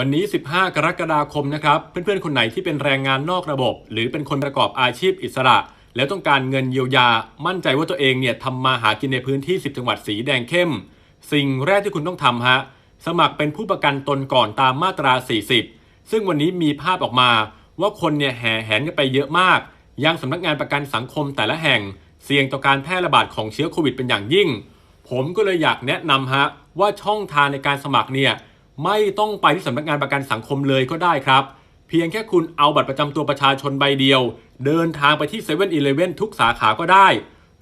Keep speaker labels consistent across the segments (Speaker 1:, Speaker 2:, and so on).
Speaker 1: วันนี้ 15 กรกฎาคมนะครับ เพื่อนๆ คนไหนที่เป็นแรงงานนอกระบบ หรือเป็นคนประกอบอาชีพอิสระ แล้วต้องการเงินเยียวยา มั่นใจว่าตัวเองเนี่ยทำมาหากินในพื้นที่ 10 จังหวัดสีแดงเข้ม สิ่งแรกที่คุณต้องทำฮะ สมัครเป็นผู้ประกันตนก่อนตามมาตรา 40 ซึ่งวันนี้มีภาพออกมา ว่าคนเนี่ยแห่แหนกันไปเยอะมาก ยังสำนักงานประกันสังคมแต่ละแห่ง เสี่ยงต่อการแพร่ระบาดของเชื้อโควิดเป็นอย่างยิ่ง ผมก็เลยอยากแนะนำฮะว่าช่องทางในการสมัครเนี่ย ไม่ต้องไปที่สำนักงานประกันสังคมเลยก็ได้ครับ เพียงแค่คุณเอาบัตรประจำตัวประชาชนใบเดียว เดินทางไปที่7 e เ e ่ e อีเลทุกสาขาก็ได้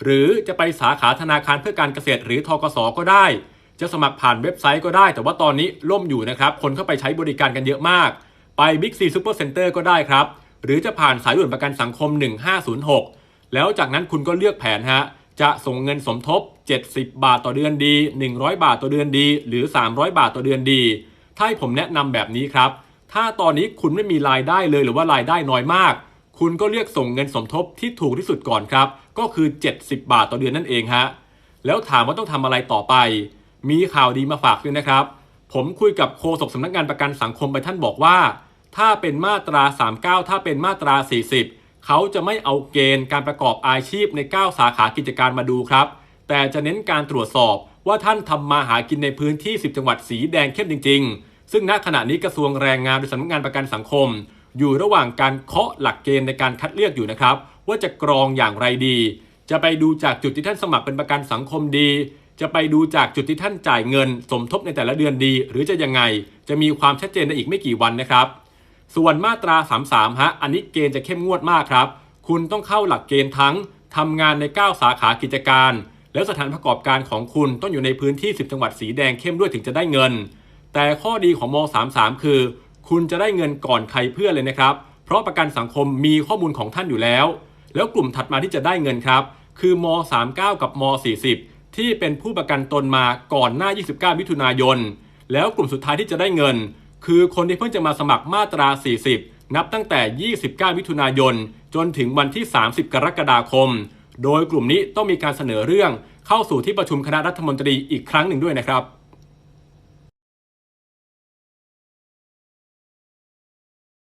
Speaker 1: หรือจะไปสาขาธนาคารเพื่อการเกษตรหรือทกสก็ได้ จะสมัครผ่านเว็บไซต์ก็ได้ แต่ว่าตอนนี้ล่มอยู่นะครับ คนเข้าไปใช้บริการกันเยอะมาก ไป Big C Super Center ก็ได้ครับ หรือจะผ่านสายด่วนประกันสังคม 1506 แล้วจากนั้นคุณก็เลือกแผนฮะ จะส่งเงินสมทบ 70 บาทต่อเดือนดี 100 บาทต่อเดือนดี หรือ 300 บาทต่อเดือนดี ถ้าให้ผมแนะนำแบบนี้ครับ ถ้าตอนนี้คุณไม่มีรายได้เลยหรือว่ารายได้น้อยมาก คุณก็เลือกส่งเงินสมทบที่ถูกที่สุดก่อนครับ ก็คือ 70 บาทต่อเดือนนั่นเองฮะ แล้วถามว่าต้องทำอะไรต่อไป มีข่าวดีมาฝากด้วยนะครับ ผมคุยกับโฆษกสำนักงานประกันสังคมไปท่านบอกว่า ถ้าเป็นมาตรา 39 ถ้าเป็นมาตรา 40 เขาจะไม่เอาเกณฑ์การประกอบอาชีพใน 9 สาขากิจการมาดูครับ แต่จะเน้นการตรวจสอบว่าท่านทำมาหากินในพื้นที่ 10 จังหวัดสีแดงเข้มจริง ๆ ซึ่งณขณะนี้กระทรวงแรงงานหรือสำนักงานประกันสังคม อยู่ระหว่างการเคาะหลักเกณฑ์ในการคัดเลือกอยู่นะครับ ว่าจะกรองอย่างไรดี จะไปดูจากจุดที่ท่านสมัครเป็นประกันสังคมดี จะไปดูจากจุดที่ท่านจ่ายเงิน สมทบในแต่ละเดือนดี หรือจะยังไง จะมีความชัดเจนในอีกไม่กี่วันนะครับ ส่วนมาตรา 33 ฮะ อันนี้เกณฑ์จะเข้มงวดมากครับ คุณต้องเข้าหลักเกณฑ์ทั้งทำงานใน 9 สาขากิจการ แล้วสถานประกอบการของคุณต้องอยู่ในพื้นที่ 10 จังหวัดสีแดงเข้มด้วยถึงจะได้เงิน แต่ข้อดีของม 33 คือ คุณจะได้เงินก่อนใครเพื่อนเลยนะครับ เพราะประกันสังคมมีข้อมูลของท่านอยู่แล้ว แล้วกลุ่มถัดมาที่จะได้เงินครับ คือม 39 กับม 40 ที่เป็นผู้ประกันตนมาก่อนหน้า 29 มิถุนายน แล้วกลุ่มสุดท้ายที่จะได้เงิน คือคนที่เพิ่งจะมาสมัครมาตรา 40 นับตั้งแต่ 29 มิถุนายน จนถึงวันที่ 30 กรกฎาคม โดยกลุ่มนี้ต้องมีการเสนอเรื่องเข้าสู่ที่ประชุมคณะรัฐมนตรีอีกครั้งหนึ่งด้วยนะครับ